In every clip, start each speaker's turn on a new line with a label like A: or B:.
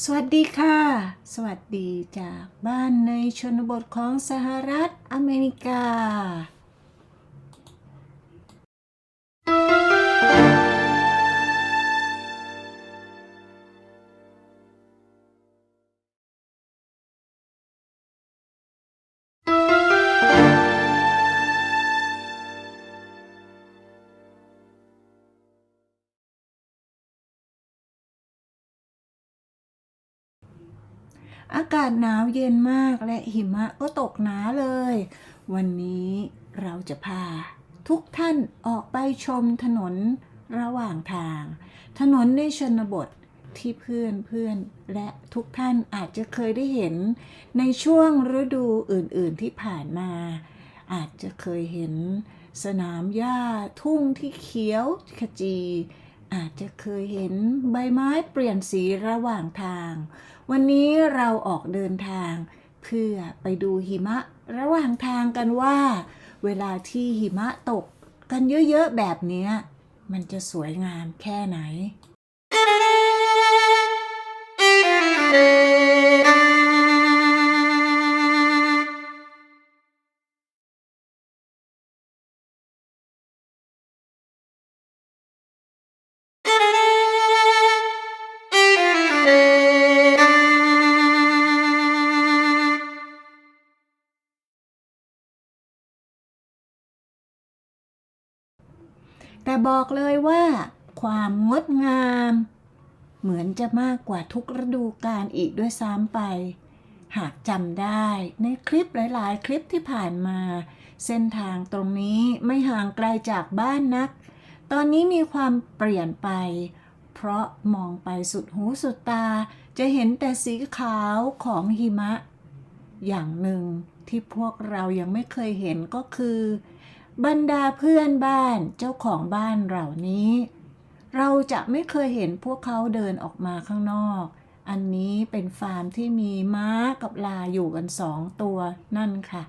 A: สวัสดีค่ะ สวัสดีจากบ้านในชนบทของสหรัฐอเมริกา อากาศหนาวเย็นมากและหิมะก็ตกหนาเลย วันนี้เราจะพา ทุกท่านออกไปชมถนนระหว่างทาง ถนนในชนบทที่เพื่อนเพื่อนและทุกท่านอาจจะเคยได้เห็น ในช่วงฤดูอื่น ๆ ที่ผ่านมา อาจจะเคยเห็นสนามหญ้าทุ่งที่เขียวขจี อาจจะเคยเห็นใบไม้เปลี่ยนสีระหว่างทาง วันนี้เราออกเดินทาง เพื่อไปดูหิมะระหว่างทางกันว่า เวลาที่หิมะตกกันเยอะๆแบบเนี้ยมันจะสวยงามแค่ไหน แต่บอกเลยว่า ความงดงาม เหมือนจะมากกว่าทุกฤดูกาลอีกด้วยซ้ำไป หากจำได้ในคลิปหลาย ๆ คลิปที่ผ่านมา เส้นทางตรงนี้ไม่ห่างไกลจากบ้านนัก ตอนนี้มีความเปลี่ยนไป เพราะมองไปสุดหูสุดตา จะเห็นแต่สีขาวของหิมะ อย่างหนึ่งที่พวกเรายังไม่เคยเห็นก็คือ บรรดาเพื่อนบ้านเจ้าของบ้านเหล่านี้ เราจะไม่เคยเห็นพวกเขาเดินออกมาข้างนอก อันนี้เป็นฟาร์มที่มีม้ากับลาอยู่กันสองตัวนั่นค่ะ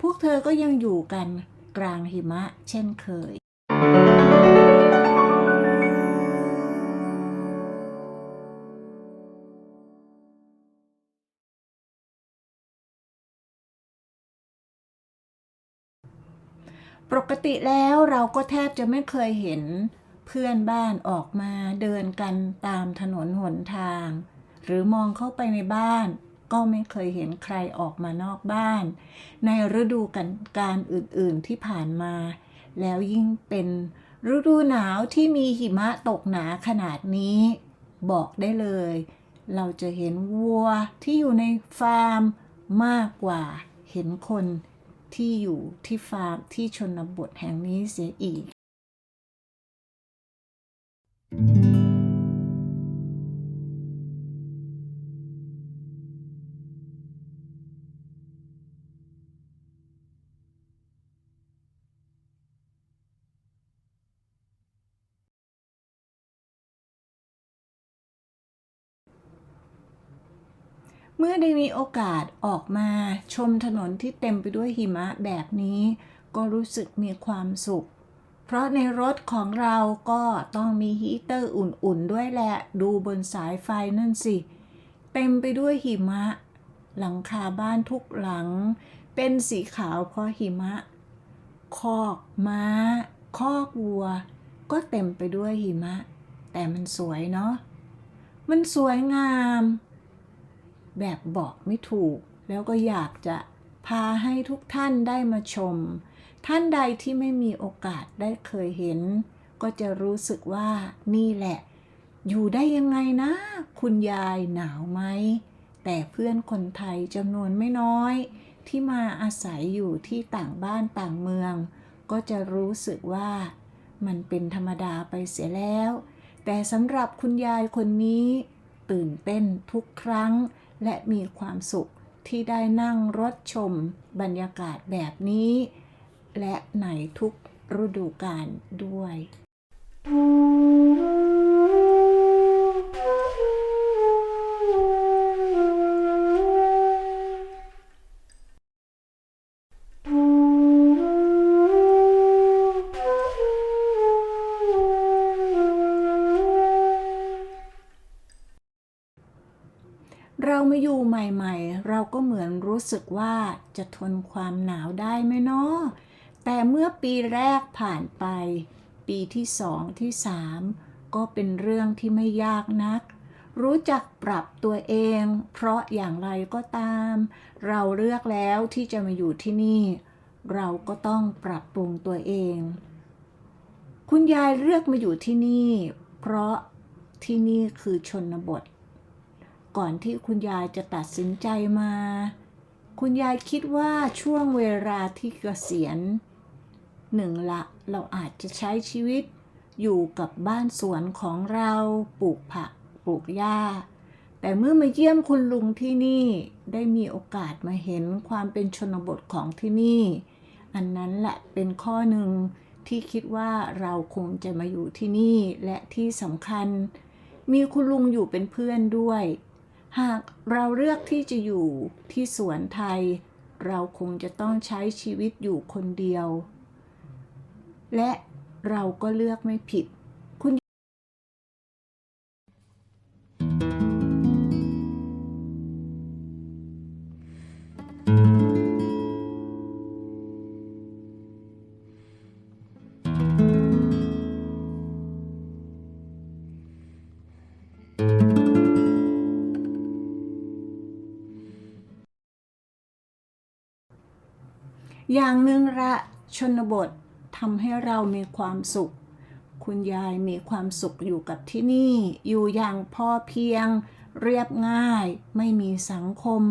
A: พวกเธอก็ยังอยู่กันกลางหิมะเช่นเคย ปกติแล้วเราก็แทบจะไม่เคยเห็นเพื่อนบ้านออกมาเดินกันตามถนนหนทาง หรือมองเข้าไปในบ้าน ก็ไม่เคยเห็นใครออกมานอกบ้าน ในฤดูกันการอื่นๆที่ผ่านมา แล้วยิ่งเป็นฤดูหนาวที่มีหิมะตกหนาขนาดนี้ บอกได้เลย เราจะเห็นวัวที่อยู่ในฟาร์มมากกว่าเห็นคน ที่อยู่ที่ฟาร์มที่ชนบทแห่งนี้เสียอีก เมื่อได้มีโอกาสออกมาชมถนนที่เต็มไปด้วยหิมะแบบนี้ ก็รู้สึกมีความสุข เพราะในรถของเราก็ต้องมีฮีเตอร์อุ่นๆด้วยแหละ ดูบนสายไฟนั่นสิ เต็มไปด้วยหิมะ หลังคาบ้านทุกหลัง เป็นสีขาวเพราะหิมะ คอกม้า คอกวัว ก็เต็มไปด้วยหิมะ แต่มันสวยเนาะ มันสวยงาม แบบบอกไม่ถูก แล้วก็อยากจะพาให้ทุกท่านได้มาชม ท่านใดที่ไม่มีโอกาสได้เคยเห็น ก็จะรู้สึกว่านี่แหละ อยู่ได้ยังไงนะ คุณยายหนาวไหม แต่เพื่อนคนไทยจำนวนไม่น้อย ที่มาอาศัยอยู่ที่ต่างบ้านต่างเมือง ก็จะรู้สึกว่ามันเป็นธรรมดาไปเสียแล้ว แต่สำหรับคุณยายคนนี้ ตื่นเต้นทุกครั้ง และมีความสุขที่ได้นั่งรถชมบรรยากาศแบบนี้ และในทุกฤดูกาลด้วยม ก็เหมือนรู้สึกว่าจะทนความหนาวได้ไหมเนาะแต่เมื่อปีแรกผ่านไป ปีที่สองที่สามก็เป็นเรื่องที่ไม่ยากนัก รู้จักปรับตัวเอง เพราะอย่างไรก็ตาม เราเลือกแล้วที่จะมาอยู่ที่นี่ เราก็ต้องปรับปรุงตัวเอง คุณยายเลือกมาอยู่ที่นี่ เพราะที่นี่คือชนบท ก่อนที่คุณยายจะตัดสินใจมา คุณยายคิดว่าช่วงเวลาที่เกษียณหนึ่งละเราอาจจะใช้ชีวิตอยู่กับบ้านสวนของเราปลูกผักปลูกหญ้า แต่เมื่อมาเยี่ยมคุณลุงที่นี่ได้มีโอกาสมาเห็นความเป็นชนบทของที่นี่ อันนั้นแหละเป็นข้อหนึ่งที่คิดว่าเราคงจะมาอยู่ที่นี่และที่สำคัญ มีคุณลุงอยู่เป็นเพื่อนด้วย หากเราเลือกที่จะอยู่ที่สวนไทย เราคงจะต้องใช้ชีวิตอยู่คนเดียว และเราก็เลือกไม่ผิด อย่างหนึ่งละชนบททำให้เรามีความสุข คุณยายมีความสุขอยู่กับที่นี่ อยู่อย่างพอเพียง เรียบง่าย ไม่มีสังคม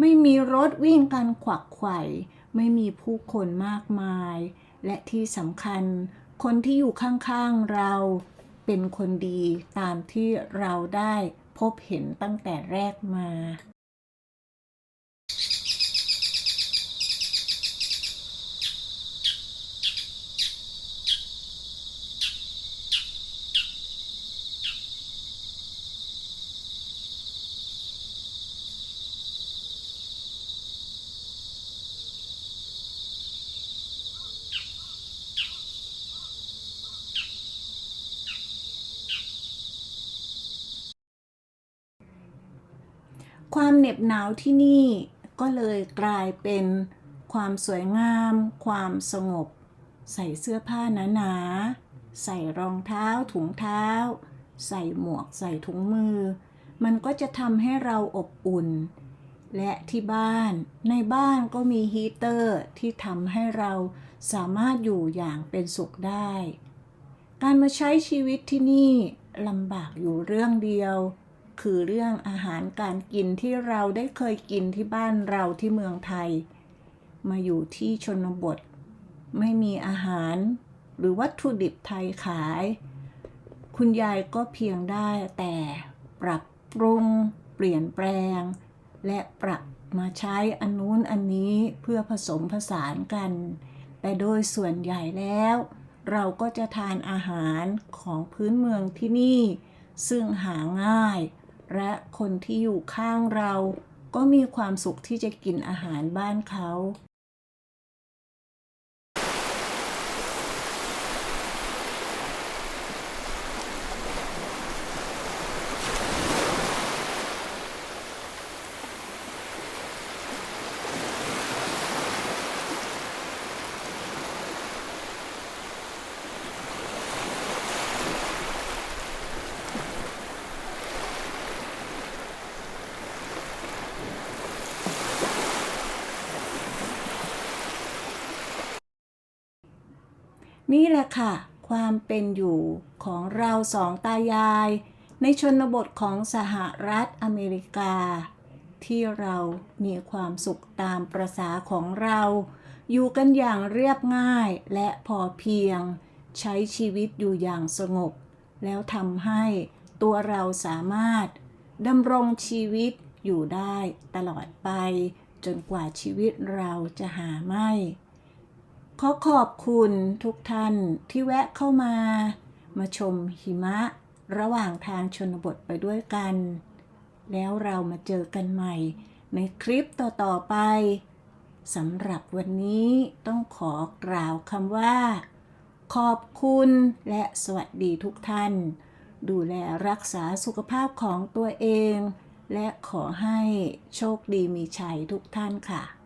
A: ไม่มีรถวิ่งกันขวักไขว่ไม่มีผู้คนมากมาย และที่สำคัญ คนที่อยู่ข้างๆเราเป็นคนดีตามที่เราได้พบเห็นตั้งแต่แรกมา ความเหน็บหนาวที่นี่ก็เลยกลายเป็นความสวยงาม ความสงบ ใส่เสื้อผ้าหนาๆ ใส่รองเท้าถุงเท้า ใส่หมวกใส่ถุงมือ มันก็จะทำให้เราอบอุ่น และที่บ้านในบ้านก็มีฮีเตอร์ที่ทำให้เราสามารถอยู่อย่างเป็นสุขได้ การมาใช้ชีวิตที่นี่ลำบากอยู่เรื่องเดียว คือเรื่องอาหารการกินที่เราได้เคยกินที่บ้านเราที่เมืองไทย มาอยู่ที่ชนบท ไม่มีอาหาร หรือวัตถุดิบไทยขาย คุณยายก็เพียงได้แต่ปรับปรุง เปลี่ยนแปลง และปรับมาใช้อันนู้นอันนี้เพื่อผสมผสานกัน แต่โดยส่วนใหญ่แล้ว เราก็จะทานอาหารของพื้นเมืองที่นี่ ซึ่งหาง่าย และคนที่อยู่ข้างเราก็มีความสุขที่จะกินอาหารบ้านเขา นี่แหละค่ะ ความเป็นอยู่ของเราสองตายาย ในชนบทของสหรัฐอเมริกา ที่เรามีความสุขตามประษาของเรา อยู่กันอย่างเรียบง่ายและพอเพียง ใช้ชีวิตอยู่อย่างสงบ แล้วทำให้ตัวเราสามารถดำรงชีวิตอยู่ได้ตลอดไป จนกว่าชีวิตเราจะหาไม่ ขอขอบคุณทุกท่านที่แวะเข้ามา มาชมหิมะระหว่างทางชนบทไปด้วยกัน แล้วเรามาเจอกันใหม่ ในคลิปต่อ ๆ ไปสำหรับวันนี้ต้องขอกล่าวคำว่า ขอบคุณและสวัสดีทุกท่าน ดูแลรักษาสุขภาพของตัวเอง และขอให้โชคดีมีชัยทุกท่านค่ะ